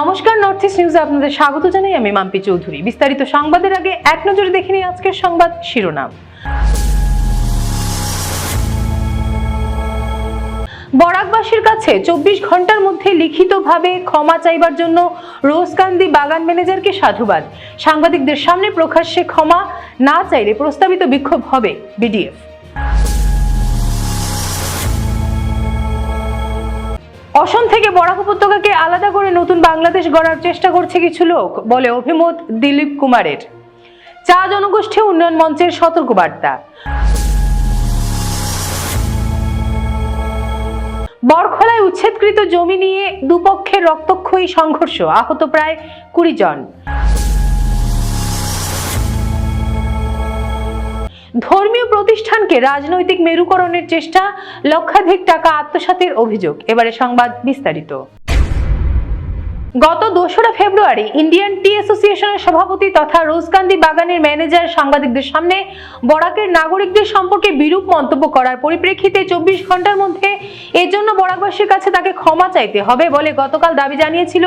নমস্কার north east নিউজে আপনাদের স্বাগত জানাই। আমি মাম্পি চৌধুরী। বিস্তারিত সংবাদের আগে এক নজরে দেখে নিই আজকের সংবাদ শিরোনাম। বরাকবাসীর কাছে চব্বিশ ঘণ্টার মধ্যে লিখিতভাবে ক্ষমা চাইবার জন্য রোজকান্দি বাগান ম্যানেজারকে সাধুবাদ। সাংবাদিকদের সামনে প্রকাশ্যে ক্ষমা না চাইলে প্রস্তাবিত বিক্ষোভ হবে বিডিএফ। অসম থেকে বরাক উপত্যকাকে আলাদা করে নতুন বাংলাদেশ গড়ার চেষ্টা করছে কিছু লোক, বলে অভিমত দিলীপ কুমারের। চা জনগোষ্ঠী উন্নয়ন মঞ্চের সতর্কবার্তা। বরখলায় উচ্ছেদকৃত জমি নিয়ে দুপক্ষের রক্তক্ষয়ী সংঘর্ষ, আহত প্রায় কুড়ি জন। ধর্মীয় প্রতিষ্ঠানকে রাজনৈতিক মেরুকরণের চেষ্টা লক্ষাধিক টাকা আত্মসাতের অভিযোগ। এবারে সংবাদ বিস্তারিত। গত দোসরা ফেব্রুয়ারি ইন্ডিয়ান টি অ্যাসোসিয়েশনের সভাপতি তথা রোজকান্দি বাগানের ম্যানেজার সাংবাদিকদের সামনে বরাকের নাগরিকদের সম্পর্কে বিরূপ মন্তব্য করার পরিপ্রেক্ষিতে চব্বিশ ঘণ্টার মধ্যে এর জন্য বরাকবাসীর কাছে তাকে ক্ষমা চাইতে হবে বলে গতকাল দাবি জানিয়েছিল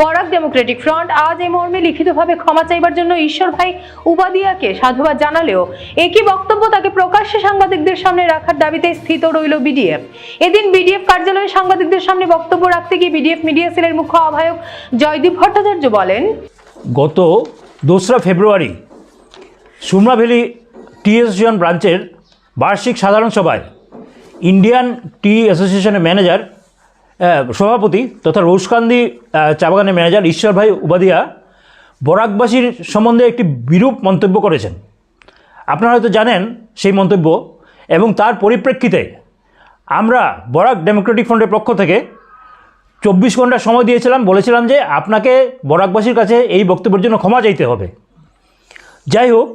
বরাক ডেমোক্রেটিক ফ্রন্ট। আজ এই মর্মে লিখিতভাবে ক্ষমা চাইবার জন্য ঈশ্বর ভাই উপাদিয়াকে সাধুবাদ জানালেও একই বক্তব্য তাকে প্রকাশ্যে সাংবাদিকদের সামনে রাখার দাবিতে স্থিত রইল বিডিএফ। এদিন বিডিএফ কার্যালয়ে সাংবাদিকদের সামনে বক্তব্য রাখতে গিয়ে বিডিএফ মিডিয়া সেলের মুখ্য আহ্বায়ক জয়দীপ ভট্টাচার্য বলেন গত দোসরা ফেব্রুয়ারি সুমরা ভ্যালি টি অ্যাসোসিয়েশন ব্রাঞ্চের বার্ষিক সাধারণ সভায় ইন্ডিয়ান টি অ্যাসোসিয়েশনের ম্যানেজার সভাপতি তথা রোজকান্দি আহ, চা বাগানের ম্যানেজার ঈশ্বর ভাই উপাধিয়া বরাকবাসীর সম্বন্ধে একটি বিরূপ মন্তব্য করেছেন। আপনারা হয়তো জানেন সেই মন্তব্য এবং তার পরিপ্রেক্ষিতে আমরা বরাক ডেমোক্রেটিক ফ্রন্টের পক্ষ থেকে চব্বিশ ঘণ্টা সময় দিয়েছিলাম বলেছিলাম যে আপনাকে বরাকবাসীর কাছে এই বক্তব্যের জন্য ক্ষমা চাইতে হবে। যাই হোক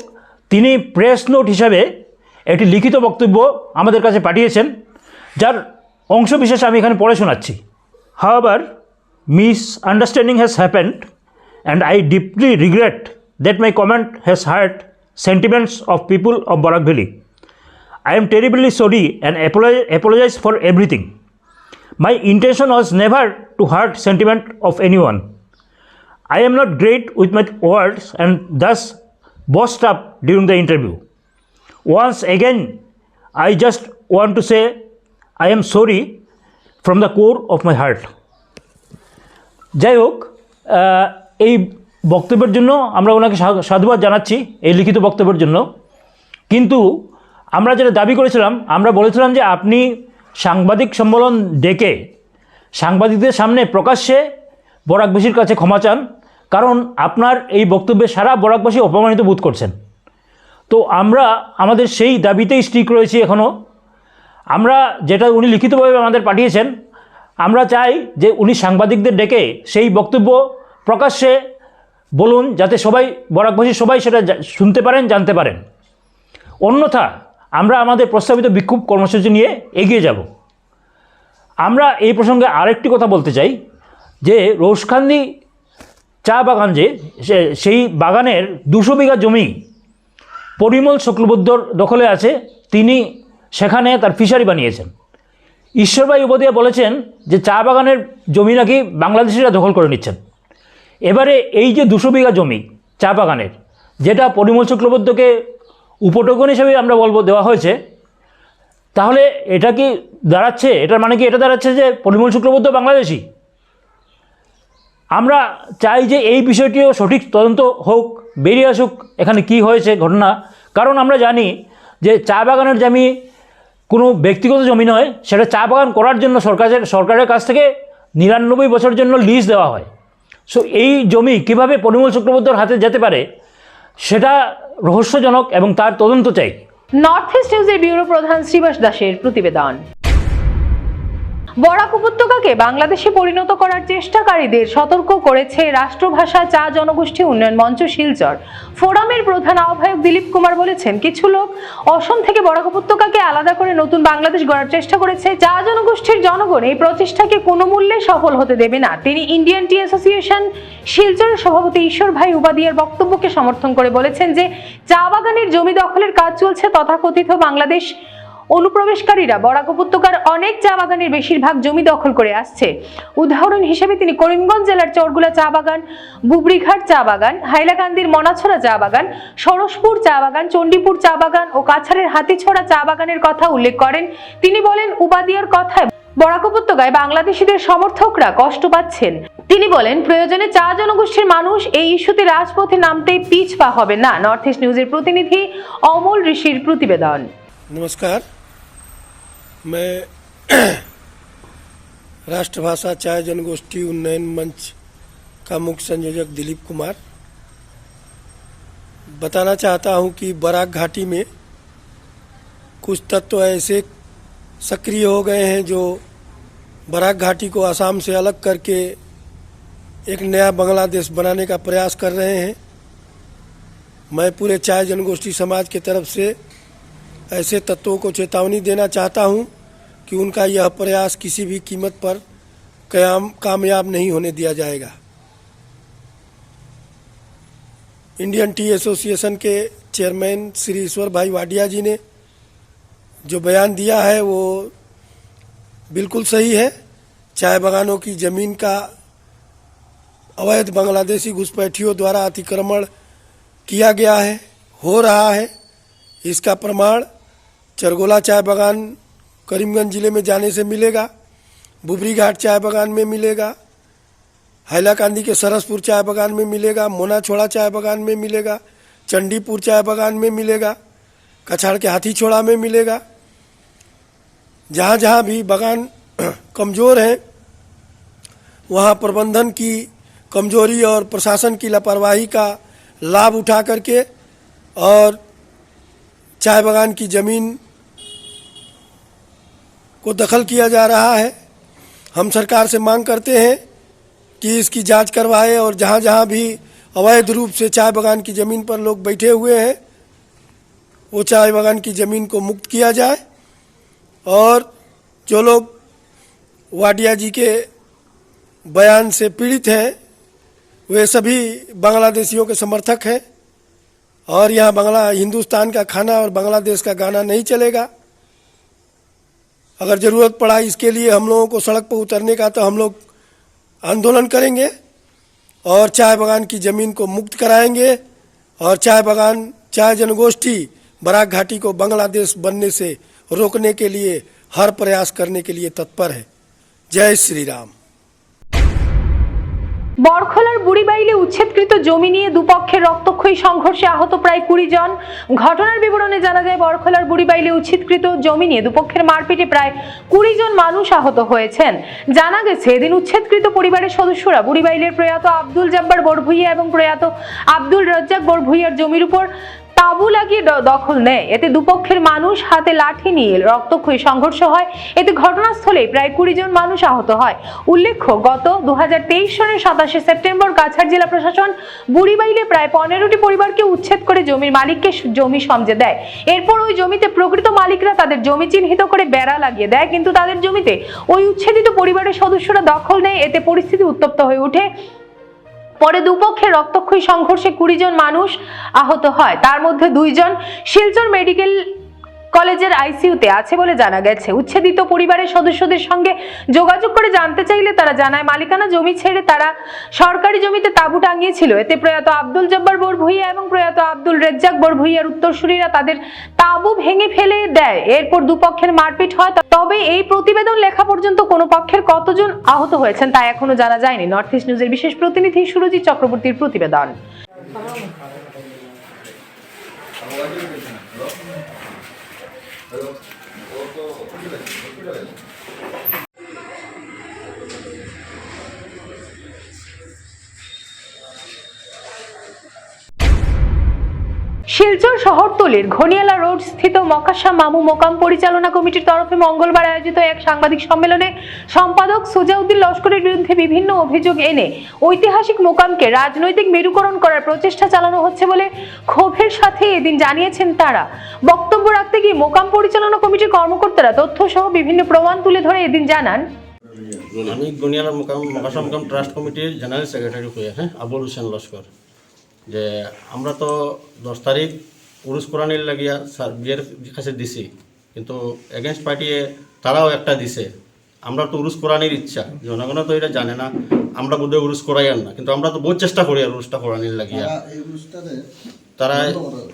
তিনি প্রেস নোট হিসাবে একটি লিখিত বক্তব্য আমাদের কাছে পাঠিয়েছেন যার অংশ বিশেষ আমি এখানে পড়ে শোনাচ্ছি। হাওয়ার misunderstanding has happened and I deeply regret that my comment has hurt sentiments of people of Barak valley I am terribly sorry and apologize, apologize for everything. My intention was never to hurt sentiment of anyone I am not great with my words and thus burst up during the interview once again I just want to say I am sorry from the core of my heart যাই হোক এই বক্তব্যের জন্য আমরা ওনাকে সাধুবাদ জানাচ্ছি এই লিখিত বক্তব্যের জন্য। কিন্তু আমরা যেটা দাবি করেছিলাম, আমরা বলেছিলাম যে আপনি সাংবাদিক সম্মেলন ডেকে সাংবাদিকদের সামনে প্রকাশ্যে বরাকবাসীর কাছে ক্ষমা চান, কারণ আপনার এই বক্তব্যে সারা বরাকবাসী অপমানিত বোধ করছেন। তো আমরা, আমাদের সেই দাবিতেই স্টিক রয়েছি এখনও আমরা যেটা উনি লিখিতভাবে আমাদের পাঠিয়েছেন, আমরা চাই যে উনি সাংবাদিকদের ডেকে সেই বক্তব্য প্রকাশ্যে বলুন, যাতে সবাই বরাকবাসী সবাই সেটা শুনতে পারেন, জানতে পারেন। অন্যথা আমরা আমাদের প্রস্তাবিত বিক্ষোভ কর্মসূচি নিয়ে এগিয়ে যাব। আমরা এই প্রসঙ্গে আরেকটি কথা বলতে চাই, যে রোশখান্দি চা বাগান যে সেই বাগানের দুশো বিঘা জমি পরিমল শুক্লবুদ্ধর দখলে আছে, তিনি সেখানে তার ফিশারি বানিয়েছেন। ঈশ্বরভাই উপাধ্যায় বলেছেন যে চা বাগানের জমি নাকি বাংলাদেশিরা দখল করে নিচ্ছেন। এবারে এই যে দুশো বিঘা জমি চা বাগানের, যেটা পরিমল শুক্লবদ্ধকে উপটোকন হিসেবে আমরা বলব দেওয়া হয়েছে। তাহলে এটা কি দাঁড়াচ্ছে? এটার মানে কি এটা দাঁড়াচ্ছে যে পরিমল শুক্লবদ্ধ বাংলাদেশি? আমরা চাই যে এই বিষয়টিও সঠিক তদন্ত হোক, বেরিয়ে আসুক, এখানে কি হয়েছে ঘটনা। কারণ আমরা জানি যে চা বাগানের জমি কোনো ব্যক্তিগত জমি নয়, সেটা চা বাগান করার জন্য সরকারের সরকারের কাছ থেকে নিরানব্বই বছরের জন্য লিজ দেওয়া হয়। সো এই জমি কীভাবে পরিমল চক্রবর্তীর হাতে যেতে পারে, সেটা রহস্যজনক এবং তার তদন্ত চাই। নর্থ ইস্ট নিউজের ব্যুরো প্রধান শ্রীবাস দাসের প্রতিবেদন। বরাক উপত্যকাকে বাংলাদেশে পরিণত করার চেষ্টাকারীদের সতর্ক করেছে রাষ্ট্রভাষা চা জনগোষ্ঠী উন্নয়ন মঞ্চ শিলচর। ফোরামের প্রধান আহ্বায়ক দিলীপ কুমার বলেছেন, কিছু লোক অসম থেকে বরাক উপত্যকাকে আলাদা করে নতুন বাংলাদেশ গড়ার চেষ্টা করেছে। চা জনগোষ্ঠীর জনগণ এই প্রচেষ্টাকে কোনো মূল্যে সফল হতে দেবে না। তিনি ইন্ডিয়ান টি অ্যাসোসিয়েশন শিলচরের সভাপতি ঈশ্বর ভাই উপাধিয়ার বক্তব্যকে সমর্থন করে বলেছেন যে, চা বাগানের জমি দখলের কাজ চলছে তথাকথিত বাংলাদেশ অনুপ্রবেশকারীরা বরাক উপত্যকার অনেক চা বাগানের বেশিরভাগ জমি দখল করে আসছে। উদাহরণ হিসেবে তিনি করিমগঞ্জ জেলার চরগুলা চা বাগান, বুবরিঘাট চা বাগান, হাইলাকান্দির মনাছড়া চা বাগান সরসপুর চা বাগান, চণ্ডীপুর চা বাগান ও কাছাড়ের হাতিছড়া চা বাগানের কথা উল্লেখ করেন। তিনি বলেন, উপাদিয়ার কথায় বরাক উপত্যকায় বাংলাদেশিদের সমর্থকরা কষ্ট পাচ্ছেন। তিনি বলেন, প্রয়োজনে চা জনগোষ্ঠীর মানুষ এই ইস্যুতে রাজপথে নামতে পিছপা হবে না। নর্থ ইস্ট নিউজের প্রতিনিধি অমল ঋষির প্রতিবেদন। নমস্কার। मैं राष्ट्रभाषा चाय जनगोष्ठी उन्नयन मंच का मुख्य संयोजक दिलीप कुमार। बताना चाहता हूँ कि बराक घाटी में कुछ तत्व ऐसे सक्रिय हो गए हैं जो बराक घाटी को असम से अलग करके एक नया बांग्लादेश बनाने का प्रयास कर रहे हैं। मैं पूरे चाय जनगोष्ठी समाज की तरफ़ से ऐसे तत्वों को चेतावनी देना चाहता हूँ कि उनका यह प्रयास किसी भी कीमत पर कयाम, कामयाब नहीं होने दिया जाएगा। इंडियन टी एसोसिएशन के चेयरमैन श्री ईश्वर भाई वाडिया जी ने जो बयान दिया है, वो बिल्कुल सही है। चाय बागानों की ज़मीन का अवैध बांग्लादेशी घुसपैठियों द्वारा अतिक्रमण किया गया है, हो रहा है। इसका प्रमाण चरगोला चाय बागान करीमगंज ज़िले में जाने से मिलेगा। बुबरी घाट चाय बागान में मिलेगा। हैलाकांदी के सरसपुर चाय बागान में मिलेगा। मोना छोड़ा चाय बागान में मिलेगा। चंडीपुर चाय बागान में मिलेगा। कछाड़ के हाथी छोड़ा में मिलेगा। जहाँ जहाँ भी बागान कमज़ोर हैं, वहाँ प्रबंधन की कमज़ोरी और प्रशासन की लापरवाही का लाभ उठा करके और चाय बागान की ज़मीन को दखल किया जा रहा है। हम सरकार से मांग करते हैं कि इसकी जाँच करवाए और जहाँ जहाँ भी अवैध रूप से चाय बागान की ज़मीन पर लोग बैठे हुए हैं, वो चाय बागान की ज़मीन को मुक्त किया जाए और जो लोग वाडिया जी के बयान से पीड़ित हैं, वे सभी बांग्लादेशियों के समर्थक हैं और यहाँ बांग्ला, हिंदुस्तान का खाना और बांग्लादेश का गाना नहीं चलेगा। अगर ज़रूरत पड़ा इसके लिए हम लोगों को सड़क पर उतरने का तो हम लोग आंदोलन करेंगे और चाय बागान की ज़मीन को मुक्त कराएँगे और चाय बागान, चाय जनगोष्ठी बराक घाटी को बांग्लादेश बनने से रोकने के लिए, हर प्रयास करने के लिए तत्पर है। जय श्री राम। बड़खोला বুড়িবাইলে উচ্ছেদকৃত জমি নিয়ে দুপক্ষের রক্তক্ষয়ী সংঘর্ষে আহত প্রায় কুড়ি জন। ঘটনার বিবরণে জানা যায়, বরখলার বুড়িবাইলে উচ্ছেদকৃত জমি নিয়ে দুপক্ষের মারপিটে প্রায় কুড়ি জন মানুষ আহত হয়েছেন। জানা গেছে, এদিন উচ্ছেদকৃত পরিবারের সদস্যরা বুড়িবাইলের প্রয়াত আব্দুল জব্বার বরভুইয়া এবং প্রয়াত আব্দুল রজ্জাক বরভুইয়ার জমির উপর তাঁবু লাগিয়ে দখল নেয়। এতে দুপক্ষের মানুষ হাতে লাঠি নিয়ে রক্তক্ষয়ী সংঘর্ষ হয়। এতে ঘটনাস্থলে প্রায় কুড়ি জন মানুষ আহত হয়। উল্লেখ্য, গত দু সনের সাতাশে সেপ্টেম্বর কাছাড় জেলা প্রশাসন বুড়িবাইলে প্রায় পনেরোটি পরিবারকে উচ্ছেদ করে জমির মালিককে জমি সমঝে দেয়। এরপর ওই জমিতে প্রকৃত মালিকরা তাদের জমি চিহ্নিত করে বেড়া লাগিয়ে দেয়, কিন্তু তাদের জমিতে ওই উচ্ছেদিত পরিবারের সদস্যরা দখল নেয়। এতে পরিস্থিতি উত্তপ্ত হয়ে ওঠে। পরে দুপক্ষের রক্তক্ষয়ী সংঘর্ষে কুড়ি জন মানুষ আহত হয়। তার মধ্যে দুইজন শিলচর মেডিকেল কলেজের আইসিইউতে আছে বলে জানা গেছে। উচ্ছেদিত পরিবারের সদস্যদের সঙ্গে যোগাযোগ করে জানতে চাইলে তারা জানায়, মালিকানা জমি ছেড়ে তারা সরকারি জমিতে তাঁবু টাঙিয়েছিল। এতে প্রয়াত আব্দুল জব্বার বড়ভুইয়া এবং প্রয়াত আব্দুল রেজ্জাক বড়ভুইয়ার উত্তরসূরিরা তাদের তাঁবু ভেঙে ফেলে দেয়। এরপর দুপক্ষের মারপিট হয়। তবে এই প্রতিবেদন লেখা পর্যন্ত কোনো পক্ষের কতজন আহত হয়েছেন তা এখনও জানা যায়নি। নর্থ ইস্ট নিউজের বিশেষ প্রতিনিধি সুরজিৎ চক্রবর্তীর প্রতিবেদন। শিলচর শহরতলির ঘনিয়ালা রোড স্থিত মকাশা মামু মোকাম পরিচালনা কমিটির তরফে মঙ্গলবার আয়োজিত এক সাংবাদিক সম্মেলনে সম্পাদক সুজাউদ্দিন লস্করের বিরুদ্ধে বিভিন্ন অভিযোগ এনে ঐতিহাসিক মোকামকে রাজনৈতিক মেরুকরণ করার প্রচেষ্টা চালানো হচ্ছে বলে ক্ষোভের সাথে এদিন জানিয়েছেন তারা। বক্তব্য রাখতে গিয়ে মোকাম পরিচালনা কমিটির কর্মকর্তারা তথ্য সহ বিভিন্ন প্রমাণ তুলে ধরে এদিন জানান। আমি গুনিয়ালা মোকাম মকাশা মোকাম ট্রাস্ট কমিটির জেনারেল সেক্রেটারি হয়ে হ্যাঁ আবুল হোসেন লস্কর। যে আমরা তো দশ তারিখ উরুস কোরআনির লাগিয়া স্যার বিয়ের কাছে দিছি কিন্তু এগেনস্ট পার্টিয়ে তারাও একটা দিছে। আমরা তো উরুস করানির ইচ্ছা জনগণ তো এটা জানে না আমরা বোধহয় উরুস করাই না কিন্তু আমরা তো বহুত চেষ্টা করি আর উরুসটা করানির লাগিয়া। তারা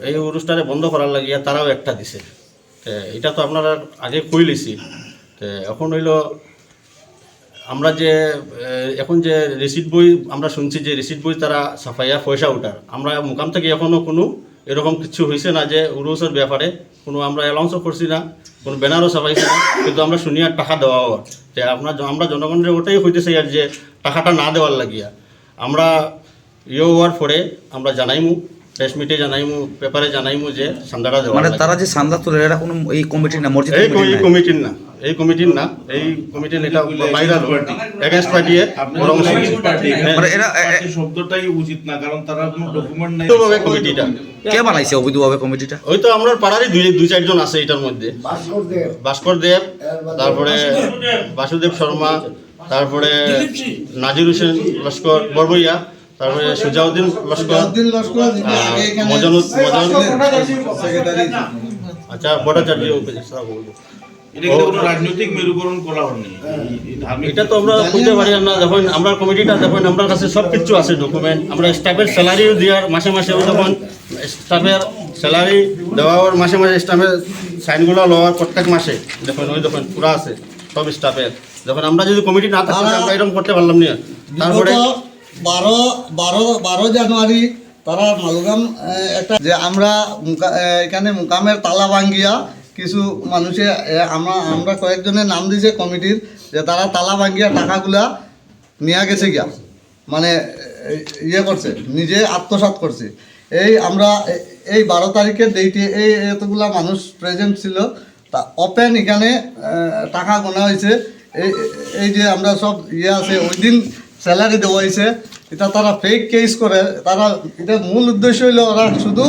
এই উরুসটারে বন্ধ করার লাগিয়া তারাও একটা দিছে। এটা তো আপনারা আগে কই লিছি এখন হইল আমরা যে এখন যে রিসিট বই আমরা শুনছি যে রিসিট বই তারা সাফাইয়া পয়সা উঠার আমরা মোকাম থেকে এখনও কোনো এরকম কিছু হয়েছে না যে উরুসের ব্যাপারে কোনো আমরা অ্যালাউন্সও করছি না কোনো ব্যানারও ছাপাইছি না কিন্তু আমরা শুনি আর টাকা দেওয়া হওয়ার যে আপনার আমরা জনগণের ওটাই হইতেছে আর যে টাকাটা না দেওয়ার লাগিয়া। আমরা ইয়ে হওয়ার পরে আমরা জানাইমু প্রেস মিটে জানাইমু পেপারে জানাইমু যে সান্দাটা দেওয়া মানে তারা যে চান্দা তোলে এটা কোনো এই কমিটির না মসজিদ এই কমিটির না। এই কমিটির না এই কমিটির এটা বাইরে এগেনস্ট হ্যাঁ, মানে এরা শব্দটাই উচিত না কারণ তারা কোনো ডকুমেন্ট নাই। কমিটিটা। কে বানাইছে অবৈধভাবে কমিটিটা? ওই তো আমরা পাড়ারই দুই দুই চারজন আছে এটার মধ্যে। ভাস্কর দেব। তারপরে বাসুদেব শর্মা তারপরে নাজির হোসেন লস্কর বরবইয়া তারপরে সুজাউদ্দিন লস্কর আহ, মজনুদ মজন আচ্ছা ভট্টাচার্য এটা কিন্তু কোনো রাজনৈতিক মেরুকরণ করা হয়নি এটা তো আমরা খুঁজতে পারি না যখন আমরা কমিটিটা যখন আমার কাছে সব কিছু আছে ডকুমেন্ট আমরা স্টাফের স্যালারিও দেওয়ার মাসে মাসে স্টাফের স্যালারি দেওয়ার মাসে মাসে স্টাফের সাইনগুলো লওয়ার প্রত্যেক মাসে দেখুন ওই দেখুন পুরো আছে সব স্টাফের যখন আমরা যদি কমিটি না থাকতাম আমরা এরকম করতে পারলাম না। তারপরে বারো বারো বারো জানুয়ারি তারা একটা যে আমরা এখানে মুকামের তালা ভাঙ্গিয়া কিছু মানুষে আমরা আমরা কয়েকজনের নাম দিয়েছে কমিটির, যে তারা তালা ভাঙ্গিয়া টাকাগুলা নিয়ে গেছে গিয়া। মানে ইয়ে করছে, নিজে আত্মসাৎ করছে। এই আমরা এই বারো তারিখের ডেটে এই এতগুলা মানুষ প্রেজেন্ট ছিল, তা ওপেন এখানে টাকা গোনা হয়েছে। এই এই যে আমরা সব ইয়ে আছে, ওই দিন স্যালারি দেওয়া হয়েছে। এটা তারা ফেক কেস করে, তারা, এটা মূল উদ্দেশ্য হইল ওরা শুধু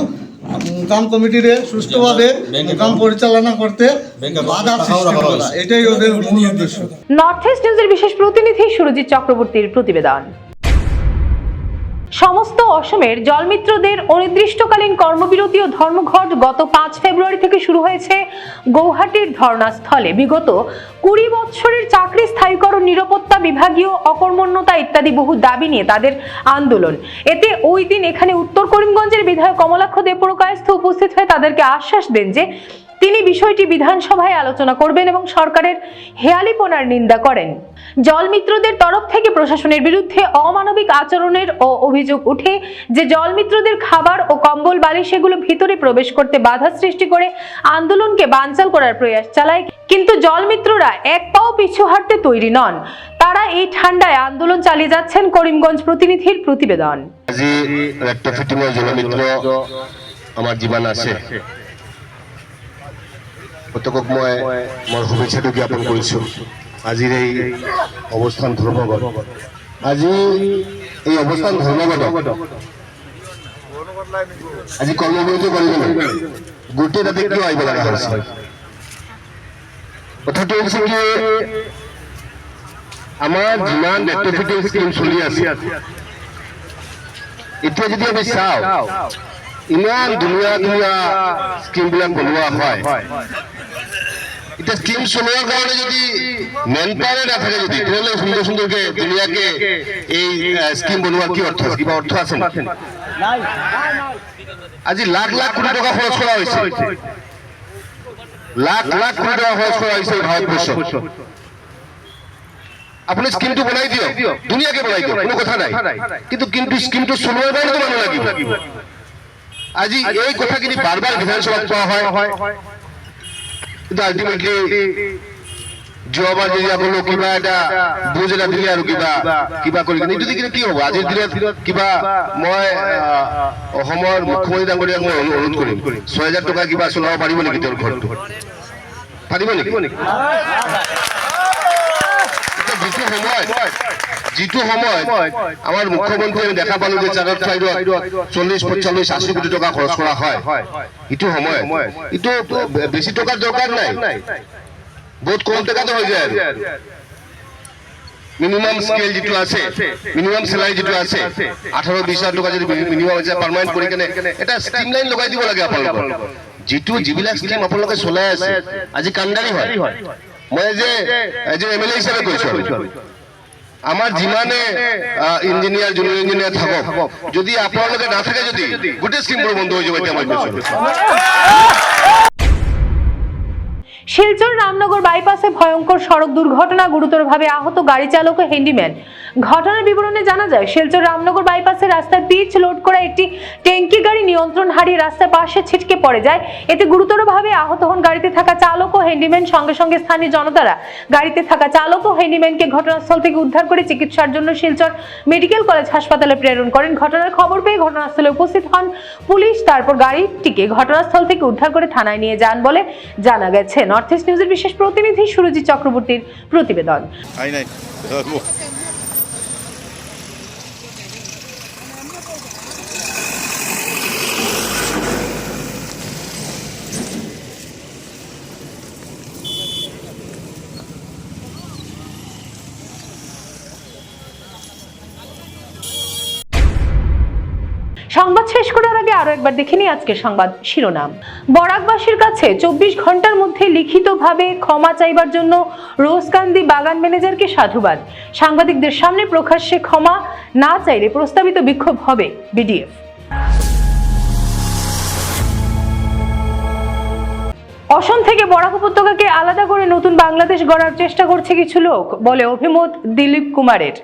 মুকাম কমিটিরে সুষ্ঠুভাবে মুকাম পরিচালনা করতে বাধা সৃষ্টি করা এটাই ওদের মূল উদ্দেশ্য। নর্থ ইস্ট নিউজের বিশেষ প্রতিনিধি সুরজিৎ চক্রবর্তীর প্রতিবেদন। সমস্ত অসমের জলমিত্রদের অনির্দিষ্টকালীন কর্মবিরতি ও ধর্মঘট গত পাঁচ ফেব্রুয়ারি থেকে শুরু হয়েছে। গৌহাটির ধর্নাস্থলে বিগত কুড়ি বৎসরের চাকরি স্থায়ীকরণ, নিরাপত্তা বিভাগীয় অকর্মণ্যতা ইত্যাদি বহু দাবি নিয়ে তাদের আন্দোলন। এতে ওই দিন এখানে উত্তর করিমগঞ্জের বিধায়ক কমলাক্ষ দেবপুরকায়স্থ উপস্থিত হয়ে তাদেরকে আশ্বাস দেন যে তিনি বিষয়টি বিধানসভায় আলোচনা করবেন এবং সরকারের হেয়ালিপনার নিন্দা করেন। জলমিত্রদের তরফ থেকে প্রশাসনের বিরুদ্ধে অমানবিক আচরণের ও অভিযোগ উঠে যে জলমিত্রদের খাবার ও কম্বল বালিশ সেগুলো ভিতরে প্রবেশ করতে বাধা সৃষ্টি করে আন্দোলনকে বানচাল করার প্রয়াস চালায়। কিন্তু জলমিত্ররা এক পাও পিছু হাঁটতে তৈরি নন। তারা এই ঠান্ডায় আন্দোলন চালিয়ে যাচ্ছেন করিমগঞ্জ প্রতিনিধির প্রতিবেদন। আমাৰ যিমান আছে। মই জ্ঞাপন আজিৰ এই অৱস্থান ধৰ্মগত আজি এই অৱস্থান ধৰ্মগত আজি কৰ্মবিৰতি কৰিব লাগে গোটেই তাতে কিয় আহিব লগা হৈছে? কথাটো হৈছে কি, আমাৰ যিমান ৰেক্টফিটিং স্কিম চলি আছে, এতিয়া যদি আমি চাওঁ, ইমান ধুনীয়া ধুনীয়া স্কিমবিলাক বনোৱা হয় এতিয়া স্কিম চলোৱাৰ কাৰণে যদি মেন পাৱাৰে নাথাকে যদি তেনেহ'লে সুন্দৰ সুন্দৰকে ধুনীয়াকে এই স্কিম কি অৰ্থ আছে? কিবা অৰ্থ আছে? আজি লাখ লাখ কোটি টকা খৰচ কৰা হৈছে লাখ লাখ কোটি আপুনি স্কিমটো বনাই দিয়ক ধুনীয়াকে বনাই দিয়ক কোনো কথা নাই। কিন্তু কিন্তু স্কিমটো চলোৱাৰ কাৰণেতো মানুহ লাগিব আজি এই কথাখিনি বাৰ বাৰ বিধানসভাত কোৱা হয় কিন্তু আল্টিমেটলি যোৱাবাৰ যদি আকৌ কিবা এটা বুজ এটা আৰু কিবা কিবা কৰি কিনে এইটো দি কিনে কি হ'ব আজিৰ দিনত কিবা মই অসমৰ মই অনুৰোধ কৰিম ছয় হাজাৰ টকা কিবা চলাব পাৰিব নেকি তেওঁৰ ঘৰটো পাৰিব নেকি যিটো সময়ত আমাৰ মুখ্যমন্ত্ৰীয়ে আমি দেখা পালো যে চাৰত চাইডত চল্লিছ পঞ্চল্লিছ আশী কোটি টকা খৰচ কৰা হয়। ইটো সময়ত। ইটো বেছি টকাৰ দৰকাৰ নাই। বহুত কম টকাতে হৈ যায় মিনিমাম স্কেল যিটো আছে মিনিমাম চেলাৰী যিটো আছে, আঠাৰ, বিশ হাজাৰ টকা যদি মিনিমাম আছে পাৰ্মানেণ্ট কৰি কেনে এটা ষ্ট্ৰীম লাইন লগাই দিব লাগে আপোনালোকৰ যিটো যিবিলাক স্কিম আপোনালোকে চলাই আছে, আজি কাণ্ডাৰী হয়। মই যে এজন এম এল এ হিচাপে কৈছো আমাৰ যিমানে ইঞ্জিনিয়াৰ জুনিয়র ইঞ্জিনিয়াৰ থাকক। যদি আপোনালোকে নাথাকে যদি গোটেই স্কিমবোৰ বন্ধ হৈ যাব এতিয়া মই কৈছো শিলচর রামনগর বাইপাসে ভয়ঙ্কর সড়ক দুর্ঘটনা, গুরুতরভাবে আহত গাড়ি চালক ও হ্যান্ডিম্যান ঘটনার বিবরণে জানা যায়, শিলচর রামনগর বাইপাসে রাস্তায় পিচ লোড করা একটি ট্যাঙ্কি গাড়ি নিয়ন্ত্রণ হারিয়ে রাস্তার পাশে ছিটকে পড়ে যায়। এতে গুরুতরভাবে আহত হন গাড়িতে থাকা চালক ও হ্যান্ডিম্যান সঙ্গে সঙ্গে স্থানীয় জনতারা গাড়িতে থাকা চালক ও হ্যান্ডিম্যানকে ঘটনাস্থল থেকে উদ্ধার করে চিকিৎসার জন্য শিলচর মেডিকেল কলেজ হাসপাতালে প্রেরণ করেন। ঘটনার খবর পেয়ে ঘটনাস্থলে উপস্থিত হন পুলিশ। তারপর গাড়িটিকে ঘটনাস্থল থেকে উদ্ধার করে থানায় নিয়ে যান বলে জানা গেছে। নর্থ ইস্ট নিউজের বিশেষ প্রতিনিধি সুরজিৎ চক্রবর্তীর প্রতিবেদন। সংবাদ শেষ করার আগে আরও একবার দেখে নিই আজকের সংবাদ শিরোনাম। বরাকবাসীর কাছে চব্বিশ ঘণ্টার মধ্যে লিখিতভাবে ক্ষমা চাইবার জন্য রোজকান্দি বাগান ম্যানেজারকে সাধুবাদ। সাংবাদিকদের সামনে প্রকাশ্যে ক্ষমা না চাইলে প্রস্তাবিত বিক্ষোভ হবে বিডিএফ। অসম থেকে বরাক উপত্যকাকে আলাদা করে নতুন বাংলাদেশ গড়ার চেষ্টা করছে কিছু লোক, বলে অভিমত দিলীপ কুমারের।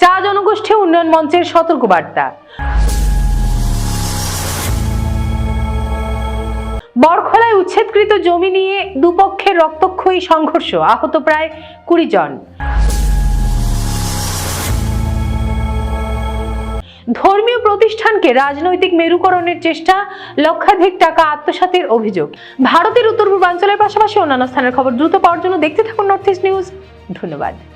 চা জনগোষ্ঠী উন্নয়ন মঞ্চের সতর্কবার্তা। বরখলায় উচ্ছেদকৃত জমি নিয়ে দুপক্ষের রক্তক্ষয়ী সংঘর্ষ, আহত প্রায় কুড়ি জন। ধর্মীয় প্রতিষ্ঠানকে রাজনৈতিক মেরুকরণের চেষ্টা, লক্ষাধিক টাকা আত্মসাতের অভিযোগ। ভারতের উত্তর পূর্বাঞ্চলের পাশাপাশি অন্যান্য স্থানের খবর দ্রুত পাওয়ার জন্য দেখতে থাকুন নর্থ ইস্ট নিউজ ধন্যবাদ।